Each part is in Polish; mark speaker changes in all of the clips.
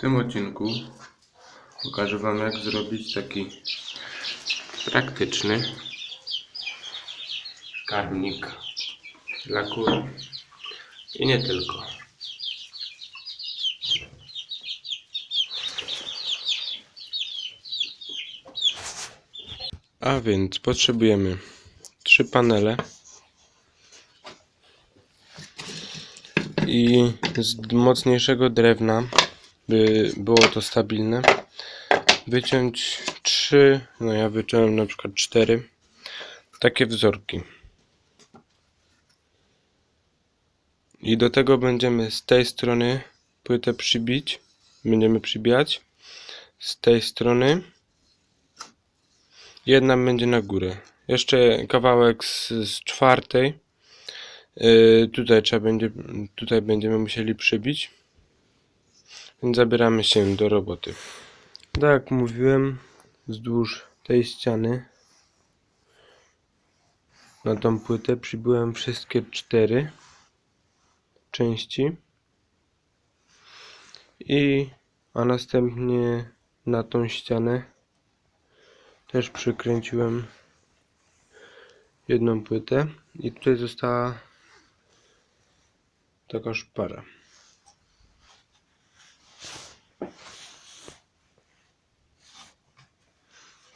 Speaker 1: tym odcinku pokażę Wam jak zrobić taki praktyczny karmnik dla kur i nie tylko. A więc potrzebujemy trzy panele i z mocniejszego drewna, by było to stabilne, wyciąć trzy, no ja wyciąłem na przykład cztery takie wzorki. I do tego będziemy z tej strony płytę przybić, będziemy przybijać, z tej strony jedna będzie na górę. Jeszcze kawałek z, z czwartej. Yy, tutaj trzeba będzie, tutaj będziemy musieli przybić. Więc zabieramy się do roboty. Tak jak mówiłem, wzdłuż tej ściany na tą płytę przybyłem wszystkie cztery części i a następnie na tą ścianę też przykręciłem jedną płytę i tutaj została taka szpara.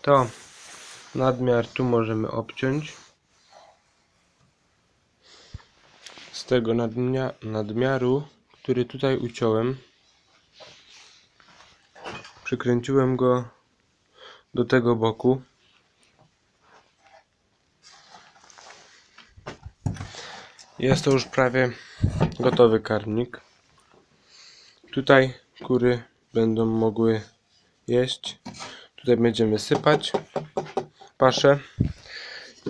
Speaker 1: To nadmiar tu możemy obciąć. Z tego nadmia nadmiaru, który tutaj uciąłem, przykręciłem go do tego boku. Jest to już prawie gotowy karmnik. Tutaj kury będą mogły jeść. Tutaj będziemy sypać paszę.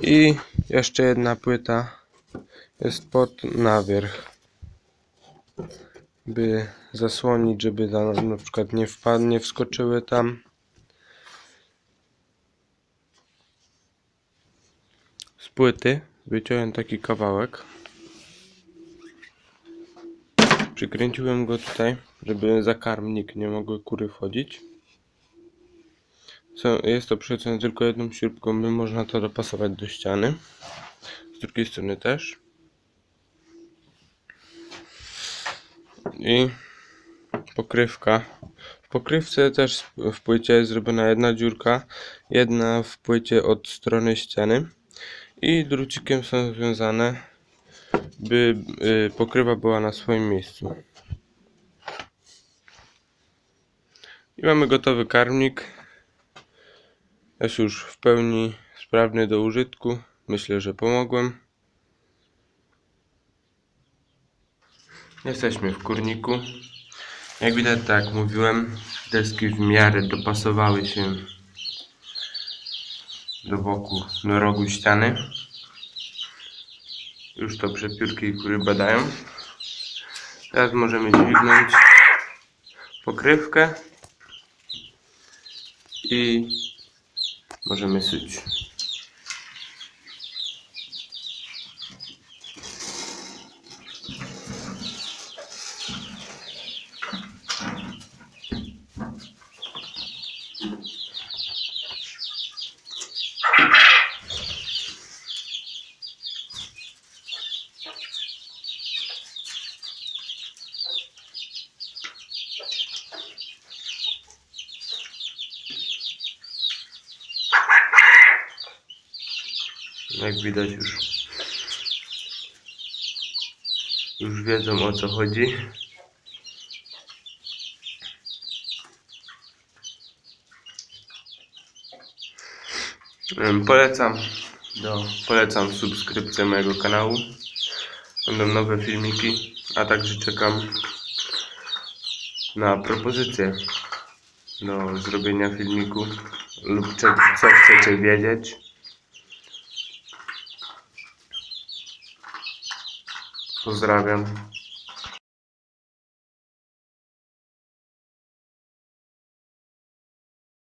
Speaker 1: I jeszcze jedna płyta jest pod nawierzch. By zasłonić, żeby na przykład nie wpadnie, wskoczyły tam. Z płyty wyciąłem taki kawałek. Przykręciłem go tutaj, żeby za karmnik nie mogły kury wchodzić. Jest to przykręcone tylko jedną śrubką, by można to dopasować do ściany. Z drugiej strony też. I pokrywka. W pokrywce też w płycie jest zrobiona jedna dziurka, jedna w płycie od strony ściany i drucikiem są związane, by y, pokrywa była na swoim miejscu. I mamy gotowy karmnik. Jest już w pełni sprawny do użytku. Myślę, że pomogłem. Jesteśmy w kurniku. Jak widać, tak jak mówiłem, deski w miarę dopasowały się do boku, do rogu ściany. Już to przepiórki kury badają. Teraz możemy dźwignąć pokrywkę i możemy syć. Jak widać już już wiedzą o co chodzi. Polecam, do, polecam subskrypcję mojego kanału. Będą nowe filmiki, a także czekam na propozycje do zrobienia filmiku lub co chcecie wiedzieć. Pozdrawiam.